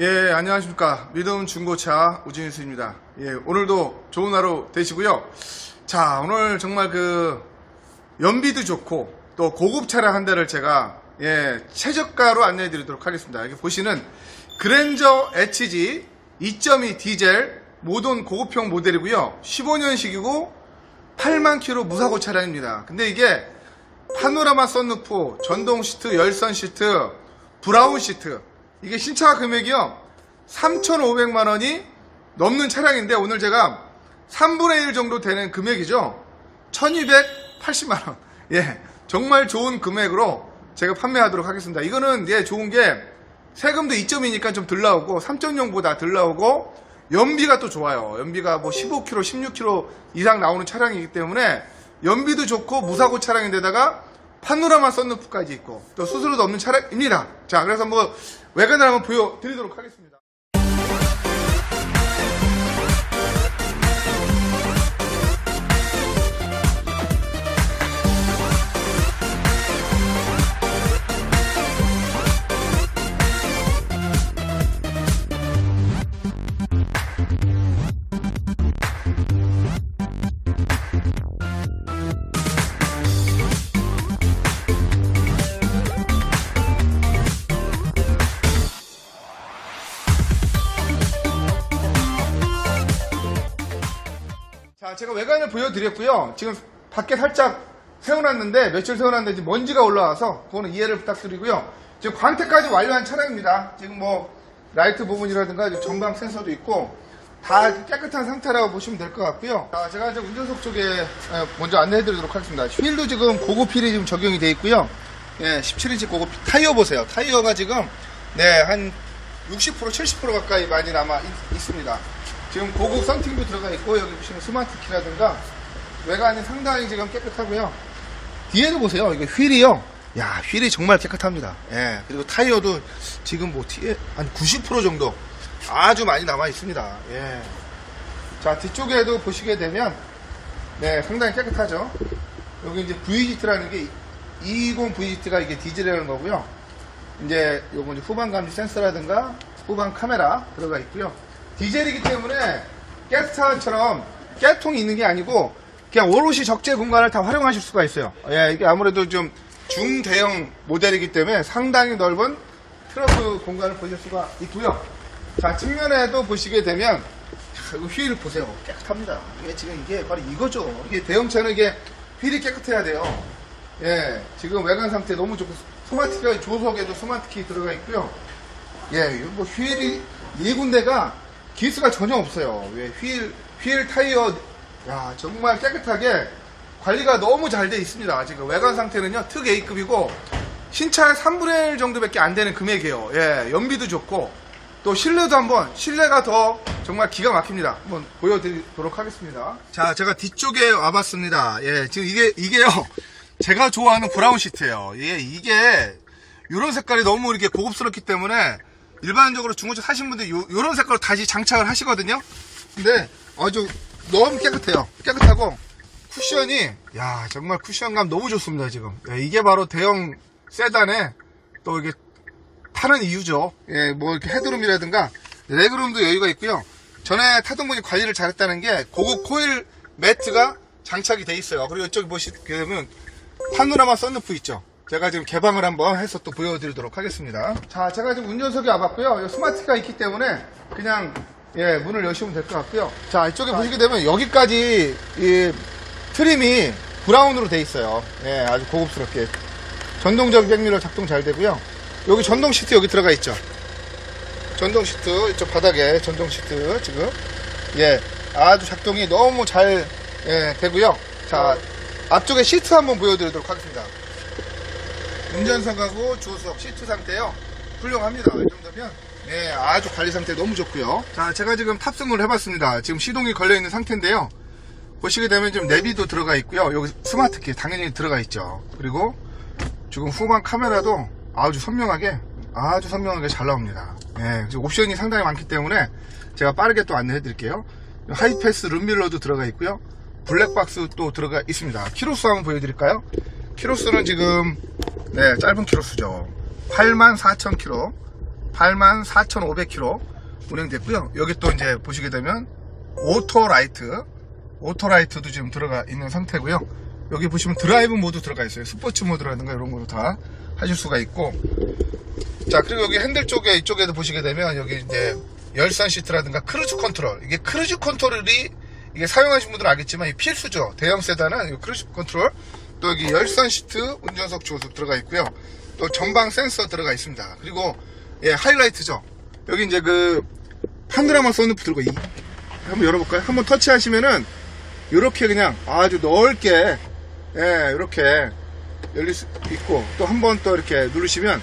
예, 안녕하십니까. 믿음 중고차 우진수입니다. 예, 오늘도 좋은 하루 되시고요. 자, 오늘 정말 그 연비도 좋고 또 고급 차량 한 대를 제가 예, 최저가로 안내해 드리도록 하겠습니다. 여기 보시는 그랜저 HG 2.2 디젤 모던 고급형 모델이고요. 15년식이고 8만 킬로 무사고 차량입니다. 근데 이게 파노라마 썬루프, 전동 시트, 열선 시트, 브라운 시트. 이게 신차 금액이요. 3,500만 원이 넘는 차량인데 오늘 제가 3분의 1 정도 되는 금액이죠. 1,280만 원. 예. 정말 좋은 금액으로 제가 판매하도록 하겠습니다. 이거는 예, 좋은 게 세금도 2점이니까 좀 덜 나오고 3.0보다 덜 나오고 연비가 또 좋아요. 연비가 뭐 15km, 16km 이상 나오는 차량이기 때문에 연비도 좋고 무사고 차량인데다가 파노라마 썬루프까지 있고 또 수수료도 없는 차량입니다. 자, 그래서 뭐 외관을 한번 보여드리도록 하겠습니다. 자, 제가 외관을 보여드렸고요. 지금 밖에 살짝 세워놨는데 며칠 세워놨는데 먼지가 올라와서 그거는 이해를 부탁드리고요. 지금 광택까지 완료한 차량입니다. 지금 뭐 라이트 부분이라든가 전방 센서도 있고 다 깨끗한 상태라고 보시면 될 것 같고요. 자, 제가 이제 운전석 쪽에 에, 먼저 안내해드리도록 하겠습니다. 휠도 지금 고급 휠이 지금 적용이 되어 있고요. 예, 17인치 고급 타이어 보세요. 타이어가 지금 네, 한 60% 70% 가까이 많이 남아 있, 있습니다. 지금 고급 썬팅도 들어가 있고 여기 보시면 스마트 키라든가 외관이 상당히 지금 깨끗하고요. 뒤에도 보세요. 이게 휠이요. 야, 휠이 정말 깨끗합니다. 예. 그리고 타이어도 지금 뭐 뒤에 한 90% 정도 아주 많이 남아 있습니다. 예. 자, 뒤쪽에도 보시게 되면 네, 상당히 깨끗하죠. 여기 이제 VGT라는 게220 VGT가 이게 디젤이라는 거고요. 이제 요거 이제 후방 감지 센서라든가 후방 카메라 들어가 있고요. 디젤이기 때문에 가스차처럼 깨통이 있는 게 아니고 그냥 오롯이 적재 공간을 다 활용하실 수가 있어요. 예, 이게 아무래도 좀 중대형 모델이기 때문에 상당히 넓은 트러크 공간을 보실 수가 있고요. 자, 측면에도 보시게 되면 휠 보세요. 깨끗합니다. 이게 지금 이게 바로 이거죠. 이게 대형차는 이게 휠이 깨끗해야 돼요. 예, 지금 외관 상태 너무 좋고 스마트키가 조석에도 스마트키 들어가 있고요. 예, 뭐 휠이 네 군데가 기스가 전혀 없어요. 왜 휠, 휠 타이어, 야, 정말 깨끗하게 관리가 너무 잘 돼 있습니다. 지금 외관 상태는요, 특 A급이고, 신차의 3분의 1 정도밖에 안 되는 금액이에요. 예, 연비도 좋고, 또 실내도 한번, 실내가 더 정말 기가 막힙니다. 한번 보여드리도록 하겠습니다. 자, 제가 뒤쪽에 와봤습니다. 예, 지금 이게, 이게요, 제가 좋아하는 브라운 시트예요. 예, 이게, 이런 색깔이 너무 이렇게 고급스럽기 때문에, 일반적으로 중고차 사신 분들 요, 요런 색깔로 다시 장착을 하시거든요. 근데 아주 너무 깨끗해요. 깨끗하고 쿠션이 야 정말 쿠션감 너무 좋습니다 지금. 야, 이게 바로 대형 세단에 또 이게 타는 이유죠. 예, 뭐 이렇게 헤드룸이라든가 레그룸도 여유가 있고요. 전에 타던 분이 관리를 잘했다는 게 고급 코일 매트가 장착이 돼 있어요. 그리고 이쪽에 보시게 되면 파노라마 썬루프 있죠. 제가 지금 개방을 한번 해서 또 보여드리도록 하겠습니다. 자, 제가 지금 운전석에 와봤고요. 이 스마트가 있기 때문에 그냥 예 문을 여시면 될 것 같고요. 자, 이쪽에 보시게 되면 여기까지 이 트림이 브라운으로 돼 있어요. 예, 아주 고급스럽게 전동적 백미러 작동 잘 되고요. 여기 전동 시트 여기 들어가 있죠. 전동 시트 이쪽 바닥에 전동 시트 지금 예 아주 작동이 너무 잘 예, 되고요. 자 앞쪽에 시트 한번 보여드리도록 하겠습니다. 운전석하고 조수석 시트 상태요. 훌륭합니다. 이 정도면 예, 아주 관리 상태 너무 좋고요. 자, 제가 지금 탑승을 해봤습니다. 지금 시동이 걸려 있는 상태인데요. 보시게 되면 지금 내비도 들어가 있고요. 여기 스마트키 당연히 들어가 있죠. 그리고 지금 후방 카메라도 아주 선명하게 아주 선명하게 잘 나옵니다. 예, 옵션이 상당히 많기 때문에 제가 빠르게 또 안내해 드릴게요. 하이패스 룸밀러도 들어가 있고요. 블랙박스 또 들어가 있습니다. 키로수 한번 보여드릴까요? 키로수는 지금 네 짧은 키로수죠. 84,000km 84,500km 운행됐고요. 여기 또 이제 보시게 되면 오토라이트, 오토라이트도 지금 들어가 있는 상태고요. 여기 보시면 드라이브 모드 들어가 있어요. 스포츠 모드라든가 이런 거도 다 하실 수가 있고. 자, 그리고 여기 핸들 쪽에 이쪽에도 보시게 되면 여기 이제 열선 시트라든가 크루즈 컨트롤. 이게 크루즈 컨트롤이 이게 사용하신 분들은 알겠지만 이 필수죠. 대형 세단은 이 크루즈 컨트롤. 또 여기 열선 시트, 운전석 조석 들어가 있고요. 또 전방 센서 들어가 있습니다. 그리고 예, 하이라이트죠. 여기 이제 그 파노라마 선루프 들고 이 한번 열어볼까요? 한번 터치하시면은 이렇게 그냥 아주 넓게 예, 이렇게 열릴 수 있고 또 한 번 또 이렇게 누르시면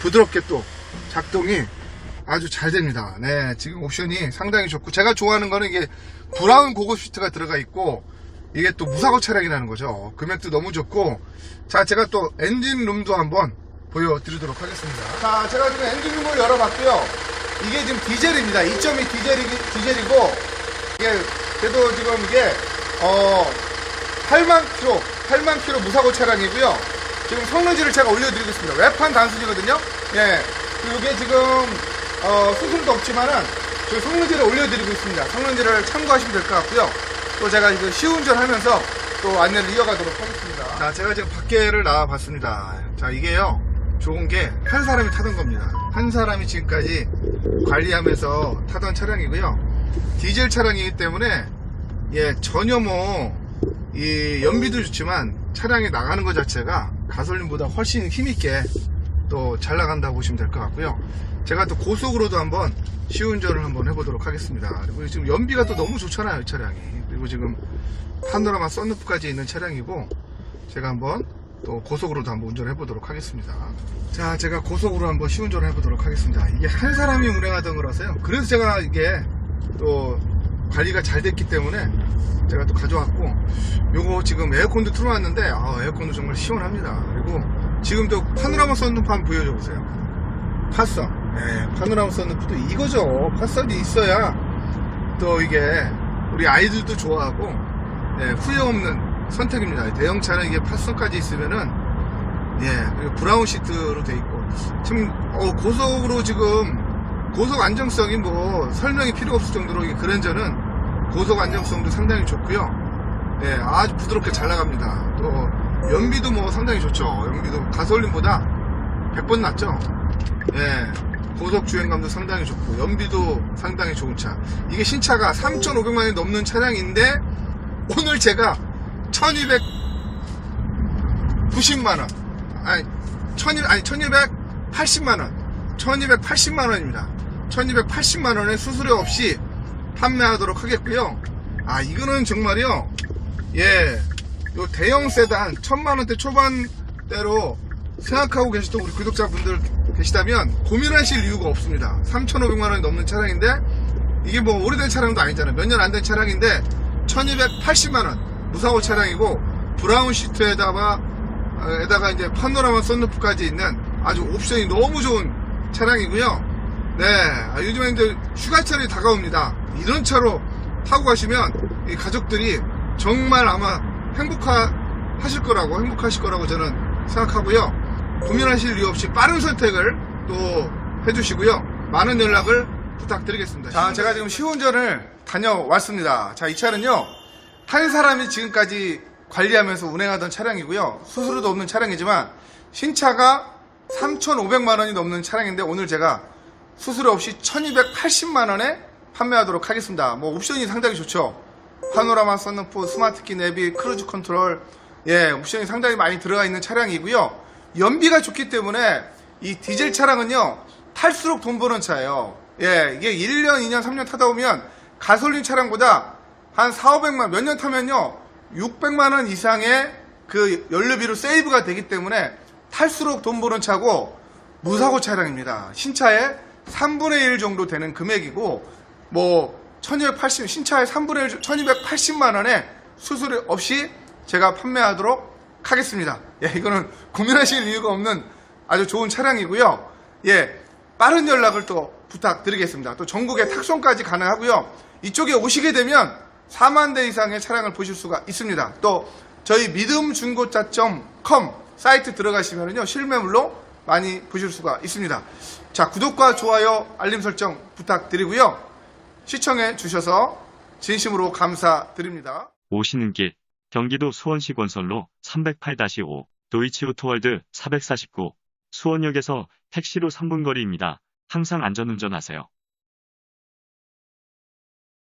부드럽게 또 작동이 아주 잘 됩니다. 네, 지금 옵션이 상당히 좋고 제가 좋아하는 거는 이게 브라운 고급 시트가 들어가 있고 이게 또 무사고 차량이라는 거죠. 금액도 너무 좋고 자, 제가 또 엔진 룸도 한번 보여드리도록 하겠습니다. 자, 제가 지금 엔진 룸을 열어봤고요. 이게 지금 디젤입니다. 2.2 디젤이, 디젤이고 이게 그래도 지금 이게 어 8만 킬로, 8만 킬로 무사고 차량이고요. 지금 성능지를 제가 올려드리겠습니다. 외판 단순이거든요. 예. 이게 지금 어, 수술도 없지만은 저 성능지를 올려드리고 있습니다. 성능지를 참고하시면 될 것 같고요. 또 제가 이거 시운전 하면서 또 안내를 이어가도록 하겠습니다. 자, 제가 지금 밖에를 나와봤습니다. 자, 이게요. 좋은 게 한 사람이 타던 겁니다. 한 사람이 지금까지 관리하면서 타던 차량이고요. 디젤 차량이기 때문에 예, 전혀 뭐, 이 연비도 좋지만 차량이 나가는 것 자체가 가솔린보다 훨씬 힘있게 또 잘 나간다고 보시면 될 것 같고요. 제가 또 고속으로도 한번 시운전을 한번 해보도록 하겠습니다. 그리고 지금 연비가 또 너무 좋잖아요, 이 차량이. 그리고 지금 파노라마 썬루프까지 있는 차량이고, 제가 한번 또 고속으로도 한번 운전을 해보도록 하겠습니다. 자, 제가 고속으로 한번 시운전을 해 보도록 하겠습니다. 이게 한 사람이 운행하던 거라서요. 그래서 제가 이게 또 관리가 잘 됐기 때문에 제가 또 가져왔고 요거 지금 에어컨도 틀어놨는데 아, 에어컨도 정말 시원합니다 그리고 지금도 파노라마 썬루프 한번 보여줘 보세요 팟선 네, 파노라마 썬루프도 이거죠 팟선이 있어야 또 이게 우리 아이들도 좋아하고 네, 후회 없는 선택입니다 대형 차는 이게 팟선까지 있으면은 예 그리고 브라운 시트로 돼 있고 지금 어, 고속으로 지금 고속 안정성이 뭐 설명이 필요 없을 정도로 이 그랜저는 고속 안정성도 상당히 좋고요. 예, 아주 부드럽게 잘 나갑니다. 또 연비도 뭐 상당히 좋죠. 연비도 가솔린보다 100번 낫죠. 예, 고속 주행감도 상당히 좋고 연비도 상당히 좋은 차. 이게 신차가 3,500만이 넘는 차량인데 오늘 제가 1,290만 원, 아니 1,200 아니 1,280만 원, 1,280만 원입니다. 1,280만 원에 수수료 없이 판매하도록 하겠고요. 아, 이거는 정말요. 예. 요 대형 세단 천만 원대 초반대로 생각하고 계시던 우리 구독자분들 계시다면 고민하실 이유가 없습니다. 3,500만 원이 넘는 차량인데 이게 뭐 오래된 차량도 아니잖아요. 몇 년 안 된 차량인데 1,280만 원 무사고 차량이고 브라운 시트에다가 어, 에다가 이제 파노라마 썬루프까지 있는 아주 옵션이 너무 좋은 차량이고요. 네, 아, 요즘에 이제 휴가철이 다가옵니다. 이런 차로 타고 가시면 이 가족들이 정말 아마 행복하실 거라고 행복하실 거라고 저는 생각하고요. 고민하실 이유 없이 빠른 선택을 또 해주시고요. 많은 연락을 부탁드리겠습니다. 자, 제가 지금 시운전을 다녀왔습니다. 자, 이 차는요. 한 사람이 지금까지 관리하면서 운행하던 차량이고요. 수수료도 없는 차량이지만 신차가 3,500만 원이 넘는 차량인데 오늘 제가 수수료 없이 1280만 원에 판매하도록 하겠습니다. 뭐 옵션이 상당히 좋죠. 파노라마 썬루프, 스마트키 내비, 크루즈 컨트롤 예, 옵션이 상당히 많이 들어가 있는 차량이고요. 연비가 좋기 때문에 이 디젤 차량은요. 탈수록 돈 버는 차예요. 예, 이게 1년, 2년, 3년 타다 보면 가솔린 차량보다 한 4, 500만 몇 년 타면요. 600만 원 이상의 그 연료비로 세이브가 되기 때문에 탈수록 돈 버는 차고 무사고 차량입니다. 신차의 3분의 1 정도 되는 금액이고 뭐 1280, 신차의 3분의 1, 1280만 원에 수수료 없이 제가 판매하도록 하겠습니다. 예, 이거는 고민하실 이유가 없는 아주 좋은 차량이고요. 예, 빠른 연락을 또 부탁드리겠습니다. 또 전국에 탁송까지 가능하고요. 이쪽에 오시게 되면 4만 대 이상의 차량을 보실 수가 있습니다. 또 저희 믿음중고차.com 사이트 들어가시면요 실매물로 많이 보실 수가 있습니다. 자, 구독과 좋아요, 알림 설정 부탁드리고요. 시청해 주셔서 진심으로 감사드립니다. 오시는 길 경기도 수원시 건설로 308-5 도이치오토월드 449 수원역에서 택시로 3분 거리입니다. 항상 안전운전하세요.